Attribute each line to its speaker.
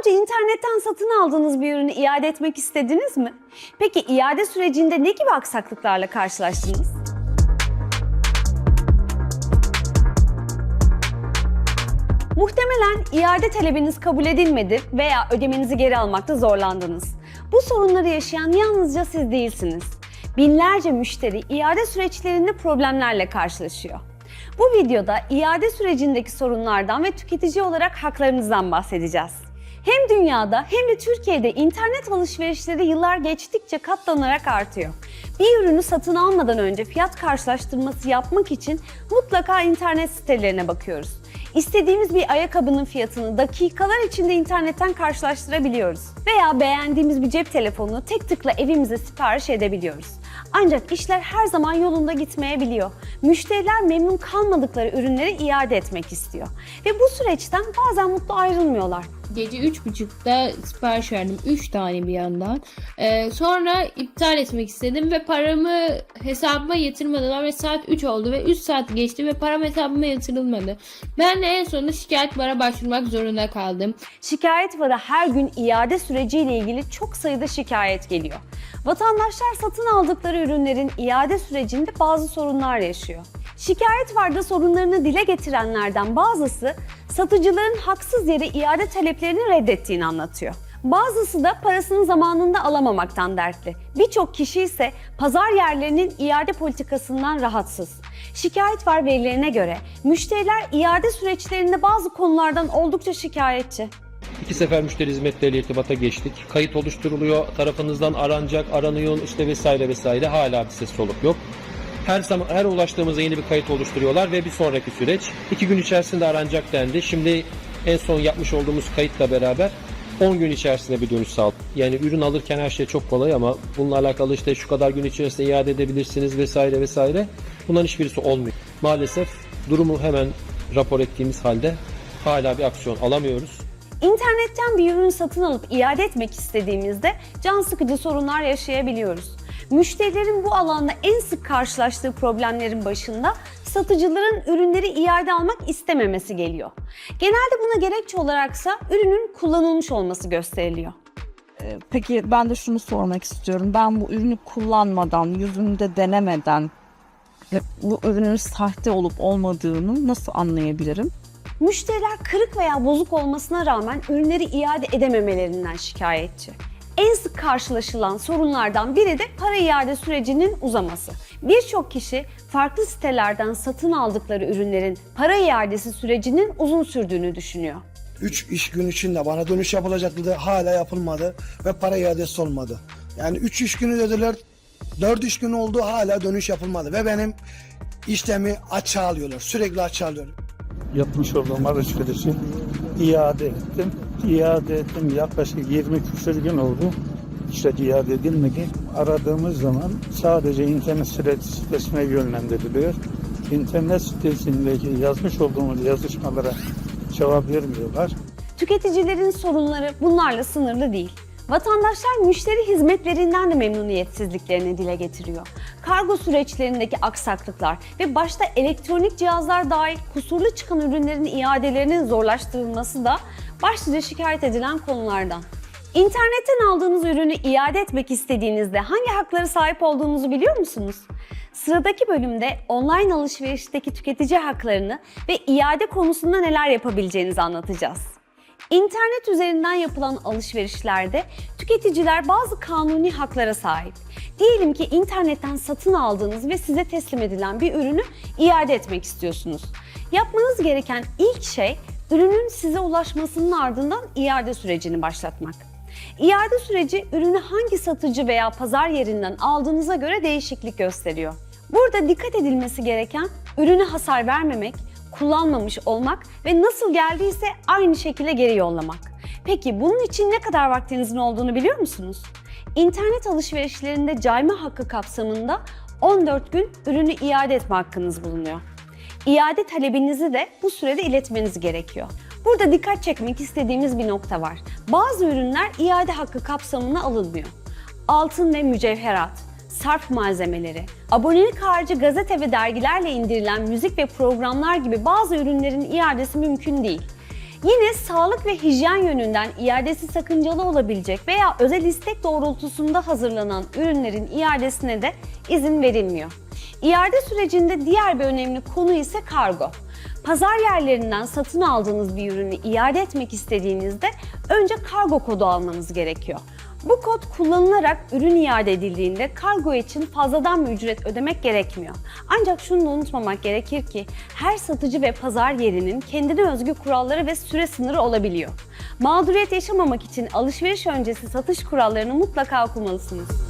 Speaker 1: önce internetten satın aldığınız bir ürünü iade etmek istediniz mi? Peki iade sürecinde ne gibi aksaklıklarla karşılaştınız? Muhtemelen iade talebiniz kabul edilmedi veya ödemenizi geri almakta zorlandınız. Bu sorunları yaşayan yalnızca siz değilsiniz. Binlerce müşteri iade süreçlerinde problemlerle karşılaşıyor. Bu videoda iade sürecindeki sorunlardan ve tüketici olarak haklarınızdan bahsedeceğiz. Hem dünyada hem de Türkiye'de internet alışverişleri yıllar geçtikçe katlanarak artıyor. Bir ürünü satın almadan önce fiyat karşılaştırması yapmak için mutlaka internet sitelerine bakıyoruz. İstediğimiz bir ayakkabının fiyatını dakikalar içinde internetten karşılaştırabiliyoruz. Veya beğendiğimiz bir cep telefonunu tek tıkla evimize sipariş edebiliyoruz. Ancak işler her zaman yolunda gitmeyebiliyor. Müşteriler memnun kalmadıkları ürünleri iade etmek istiyor. Ve bu süreçten bazen mutlu ayrılmıyorlar.
Speaker 2: Gece üç buçukta sipariş verdim. Üç tane bir yandan. Ee, sonra iptal etmek istedim ve paramı hesabıma yatırmadılar ve saat 3 oldu ve 3 saat geçti ve param hesabıma yatırılmadı. Ben de en sonunda şikayet bara başvurmak zorunda kaldım.
Speaker 1: Şikayet vara her gün iade süreciyle ilgili çok sayıda şikayet geliyor. Vatandaşlar satın aldıkları ürünlerin iade sürecinde bazı sorunlar yaşıyor. Şikayet varda sorunlarını dile getirenlerden bazısı satıcıların haksız yere iade taleplerini reddettiğini anlatıyor. Bazısı da parasını zamanında alamamaktan dertli. Birçok kişi ise pazar yerlerinin iade politikasından rahatsız. Şikayet var verilerine göre müşteriler iade süreçlerinde bazı konulardan oldukça şikayetçi.
Speaker 3: İki sefer müşteri hizmetleriyle irtibata geçtik. Kayıt oluşturuluyor, tarafınızdan aranacak, aranıyor işte vesaire vesaire. Hala bir ses soluk yok. Her zaman her ulaştığımızda yeni bir kayıt oluşturuyorlar ve bir sonraki süreç iki gün içerisinde aranacak dendi. Şimdi en son yapmış olduğumuz kayıtla beraber 10 gün içerisinde bir dönüş sağladık. Yani ürün alırken her şey çok kolay ama bununla alakalı işte şu kadar gün içerisinde iade edebilirsiniz vesaire vesaire. Bunların hiçbirisi olmuyor. Maalesef durumu hemen rapor ettiğimiz halde hala bir aksiyon alamıyoruz.
Speaker 1: İnternetten bir ürün satın alıp iade etmek istediğimizde can sıkıcı sorunlar yaşayabiliyoruz. Müşterilerin bu alanda en sık karşılaştığı problemlerin başında satıcıların ürünleri iade almak istememesi geliyor. Genelde buna gerekçe olaraksa ürünün kullanılmış olması gösteriliyor.
Speaker 4: Ee, Peki ben de şunu sormak istiyorum. Ben bu ürünü kullanmadan, yüzünde denemeden ve bu ürünün sahte olup olmadığını nasıl anlayabilirim?
Speaker 1: Müşteriler kırık veya bozuk olmasına rağmen ürünleri iade edememelerinden şikayetçi. En sık karşılaşılan sorunlardan biri de para iade sürecinin uzaması. Birçok kişi farklı sitelerden satın aldıkları ürünlerin para iadesi sürecinin uzun sürdüğünü düşünüyor.
Speaker 5: 3 iş gün içinde bana dönüş yapılacaktı hala yapılmadı ve para iadesi olmadı. Yani 3 iş günü dediler 4 iş günü oldu hala dönüş yapılmadı ve benim işlemi açığa alıyorlar sürekli açığa alıyorlar.
Speaker 6: Yapmış olduğum alışverişi iade ettim. İade ettim yaklaşık 20 küsur gün oldu. İşte iade edilmedi. Aradığımız zaman sadece internet sitesine yönlendiriliyor. İnternet sitesindeki yazmış olduğumuz yazışmalara cevap vermiyorlar.
Speaker 1: Tüketicilerin sorunları bunlarla sınırlı değil. Vatandaşlar müşteri hizmetlerinden de memnuniyetsizliklerini dile getiriyor. Kargo süreçlerindeki aksaklıklar ve başta elektronik cihazlar dahil kusurlu çıkan ürünlerin iadelerinin zorlaştırılması da başlıca şikayet edilen konulardan. İnternetten aldığınız ürünü iade etmek istediğinizde hangi haklara sahip olduğunuzu biliyor musunuz? Sıradaki bölümde online alışverişteki tüketici haklarını ve iade konusunda neler yapabileceğinizi anlatacağız. İnternet üzerinden yapılan alışverişlerde tüketiciler bazı kanuni haklara sahip. Diyelim ki internetten satın aldığınız ve size teslim edilen bir ürünü iade etmek istiyorsunuz. Yapmanız gereken ilk şey ürünün size ulaşmasının ardından iade sürecini başlatmak. İade süreci ürünü hangi satıcı veya pazar yerinden aldığınıza göre değişiklik gösteriyor. Burada dikkat edilmesi gereken ürüne hasar vermemek, kullanmamış olmak ve nasıl geldiyse aynı şekilde geri yollamak. Peki bunun için ne kadar vaktinizin olduğunu biliyor musunuz? İnternet alışverişlerinde cayma hakkı kapsamında 14 gün ürünü iade etme hakkınız bulunuyor. İade talebinizi de bu sürede iletmeniz gerekiyor. Burada dikkat çekmek istediğimiz bir nokta var. Bazı ürünler iade hakkı kapsamına alınmıyor. Altın ve mücevherat, sarf malzemeleri, abonelik harici gazete ve dergilerle indirilen müzik ve programlar gibi bazı ürünlerin iadesi mümkün değil. Yine sağlık ve hijyen yönünden iadesi sakıncalı olabilecek veya özel istek doğrultusunda hazırlanan ürünlerin iadesine de izin verilmiyor. İade sürecinde diğer bir önemli konu ise kargo. Pazar yerlerinden satın aldığınız bir ürünü iade etmek istediğinizde önce kargo kodu almanız gerekiyor. Bu kod kullanılarak ürün iade edildiğinde kargo için fazladan bir ücret ödemek gerekmiyor. Ancak şunu da unutmamak gerekir ki her satıcı ve pazar yerinin kendine özgü kuralları ve süre sınırı olabiliyor. Mağduriyet yaşamamak için alışveriş öncesi satış kurallarını mutlaka okumalısınız.